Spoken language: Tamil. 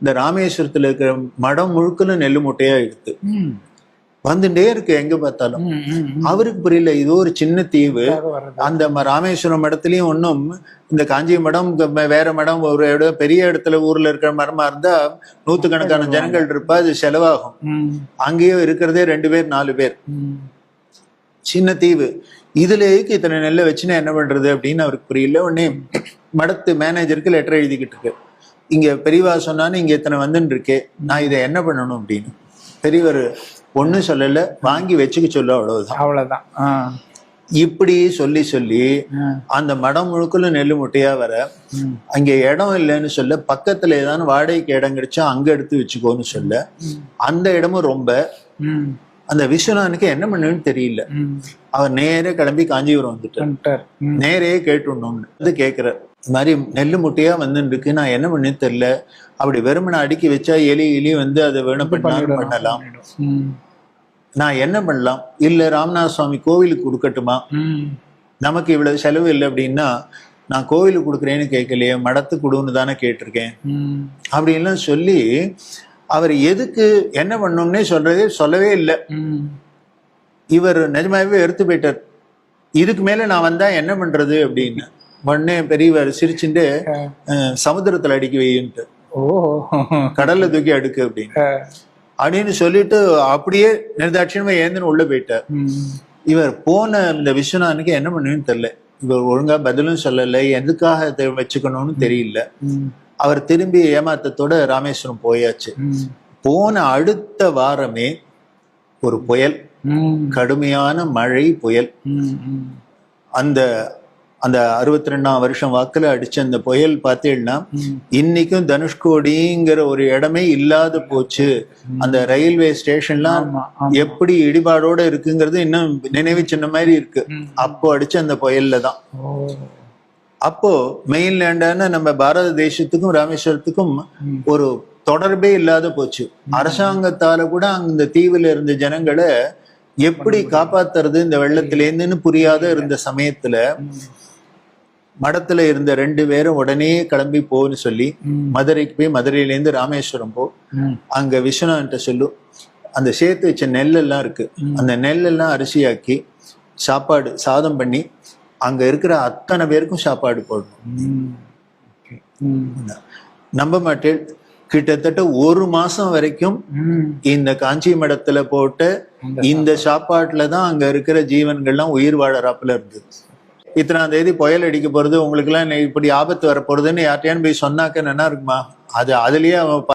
இந்த ராமேஸ்வரத்துல இருக்கிற மடம் முழுக்கலும் நெல்லு மூட்டையா எடுத்து. வந்துட்டே இருக்கு எங்க பார்த்தாலும். அவருக்கு புரியல இது ஒரு சின்ன தீவு. அந்த ராமேஸ்வரம் மடத்துலயும் ஒன்றும் இந்த காஞ்சி மடம் வேற மடம் ஒரு இடம் பெரிய இடத்துல ஊர்ல இருக்கிற மரமா இருந்தா நூத்துக்கணக்கான ஜனங்கள் இருப்பா அது செலவாகும். அங்கேயும் இருக்கிறதே ரெண்டு பேர் நாலு பேர். சின்ன தீவு. இதுலேக்கு இத்தனை நெல்லை வச்சுன்னா என்ன பண்றது அப்படின்னு அவருக்கு புரியல. உடனே மடத்து மேனேஜருக்கு லெட்டர் எழுதிக்கிட்டு இருக்கு இங்க பெரியவா சொன்னான்னு இங்க இத்தனை வந்துன்னு இருக்கே நான் இதை என்ன பண்ணணும் அப்படின்னு. பெரியவர் ஒன்றும் சொல்லல வாங்கி வச்சுக்க சொல்ல அவ்வளவுதான். அவ்வளவுதான். இப்படி சொல்லி சொல்லி அந்த மடம் முழுக்கலும் நெல்லு முட்டையா வர அங்க இடம் இல்லைன்னு சொல்ல பக்கத்துல ஏதாவது வாடகைக்கு இடம் கிடைச்சா அங்க எடுத்து வச்சுக்கோன்னு சொல்ல அந்த இடமும் ரொம்ப. அந்த விஸ்வநாதனுக்கு என்ன பண்ணுன்னு தெரியல. அவர் நேரே கிளம்பி காஞ்சிபுரம் வந்துட்டார். ம், நேரே கேட்டுடணும்னு. கேட்கிறார் இந்த மாதிரி நெல்லு முட்டையா வந்துட்டு இருக்கு நான் என்ன பண்ணேன்னு தெரியல. அப்படி வெறுமனை அடுக்கி வச்சா எலி எலி வந்து அதை வேணும் பண்ணாலும். நான் என்ன பண்ணலாம்? இல்ல ராமநாத சுவாமி கோவிலுக்கு கொடுக்கட்டுமா? நமக்கு இவ்வளவு செலவு இல்லை அப்படின்னா நான் கோவிலுக்கு கொடுக்குறேன்னு கேட்கலையே மடத்து கொடுன்னு தானே கேட்டிருக்கேன். அப்படின்லாம் சொல்லி அவர் எதுக்கு என்ன பண்ணணும்னே சொல்றதே சொல்லவே இல்லை. இவர் நிஜமாவே எடுத்து போயிட்டார். இதுக்கு மேல நான் வந்தா என்ன பண்றது அப்படின்னு. உடனே பெரியவர் சிரிச்சுட்டு சமுத்திரத்துல அடிக்க வைன்ட்டு ஓ கடல்ல தூக்கி அடுக்கு அப்படின்னு. அப்படின்னு சொல்லிட்டு அப்படியே நிர்தாட்சியமா ஏந்துன்னு உள்ள போயிட்டார். இவர் போன இந்த விஸ்வநாதனுக்கு என்ன பண்ணுன்னு தெரியல. இவர் ஒழுங்கா பதிலும் சொல்லல எதுக்காக வச்சுக்கணும்னு தெரியல. அவர் திரும்பி ஏமாத்தத்தோட ராமேஸ்வரம் போயாச்சு. போன அடுத்த வாரமே ஒரு புயல். கடுமையான மழை புயல். அந்த அந்த அறுபத்தி ரெண்டாம் வருஷம் வாக்குல அடிச்ச அந்த புயல் பார்த்தீங்கன்னா. இன்னைக்கும் தனுஷ்கோடிங்கிற ஒரு இடமே இல்லாத போச்சு. அந்த ரயில்வே ஸ்டேஷன்லாம். எப்படி இடிபாடோட இருக்குங்கிறது இன்னும் நினைவு சின்ன மாதிரி இருக்கு. அப்போ அடிச்ச அந்த புயல்ல தான். அப்போ மெயின்லேண்டான நம்ம பாரத தேசத்துக்கும் ராமேஸ்வரத்துக்கும். ஒரு தொடர்பே இல்லாத போச்சு. அரசாங்கத்தால கூட அந்த தீவுல இருந்த ஜனங்களை எப்படி காப்பாத்துறது இந்த வெள்ளத்திலேருந்துன்னு புரியாத இருந்த சமயத்துல மடத்துல இருந்த ரெண்டு பேரும் உடனே கிளம்பி போன்னு சொல்லி மதுரைக்கு போய் மதுரையிலேருந்து ராமேஸ்வரம் போ. அங்க விஸ்வநாதன்ட்ட சொல்லு. அந்த சேர்த்து வச்ச நெல்லெல்லாம் இருக்கு. அந்த நெல்லெல்லாம் அரிசியாக்கி சாப்பாடு சாதம் பண்ணி அங்க இருக்கிற அத்தனை பேருக்கும் சாப்பாடு போடணும். நம்ப மாட்டேன். கிட்டத்தட்ட ஒரு மாசம் வரைக்கும். இந்த காஞ்சி மடத்துல போட்ட இந்த சாப்பாட்டுல தான் அங்க இருக்கிற ஜீவன்கள்லாம் உயிர் வாழறாப்புல இருந்தது. இத்தனாம் தேதி புயல் அடிக்க போறது உங்களுக்கு எல்லாம் இப்படி ஆபத்து வரப்போறதுன்னு யார்ட்டையான்னு போய் சொன்னாக்க நல்லா இருக்குமா? அது அதுலயே அவன்